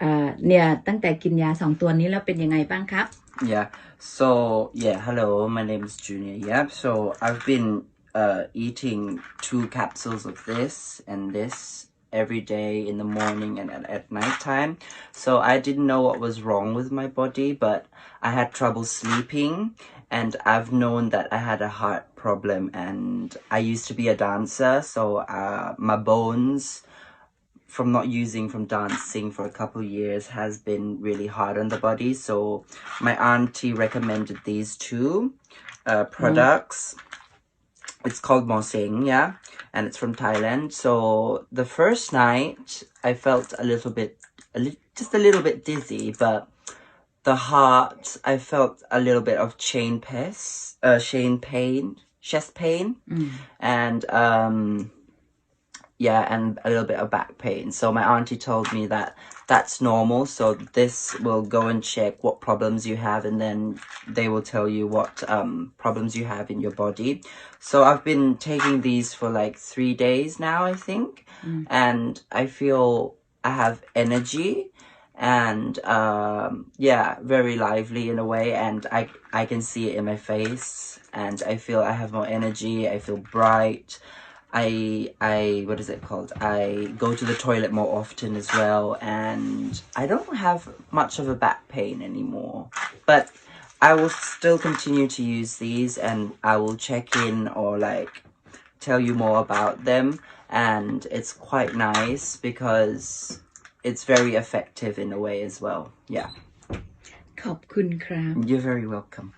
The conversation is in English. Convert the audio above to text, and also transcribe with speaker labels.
Speaker 1: เอ่อเนี่ยตั้งแต่กินยาสองตัวนี้แล้วเป็นยังไงบ้างครับ
Speaker 2: Yeah. So yeah, hello. My name is Junior. Yep. So I've been uh, eating two capsules of this and this every day in the morning and at, at night time. So I didn't know what was wrong with my body, but I had trouble sleeping, and I've known that I had a heart problem. And I used to be a dancer, so uh, my bones from not using from dancing for a couple years has been really hard on the body. So my auntie recommended these two uh, products. It's called Mosing, yeah, and it's from Thailand. So the first night I felt a little bit, a li- just a little bit dizzy, but the heart I felt a little bit of chain pest, uh, chain pain, chest pain, and um yeah, and a little bit of back pain. So my auntie told me that that's normal. So this will go and check what problems you have, and then they will tell you what um, problems you have in your body. So I've been taking these for like three days now, I think, and I feel I have energy and um, yeah, very lively in a way, and I I can see it in my face, and I feel I have more energy. I feel bright. I I what is it called? I go to the toilet more often as well, and I don't have much of a back pain anymore. But I will still continue to use these, and I will check in or like tell you more about them. And it's quite nice because it's very effective in a way as well. Yeah,
Speaker 1: ขอบคุณครับ
Speaker 2: you're very welcome.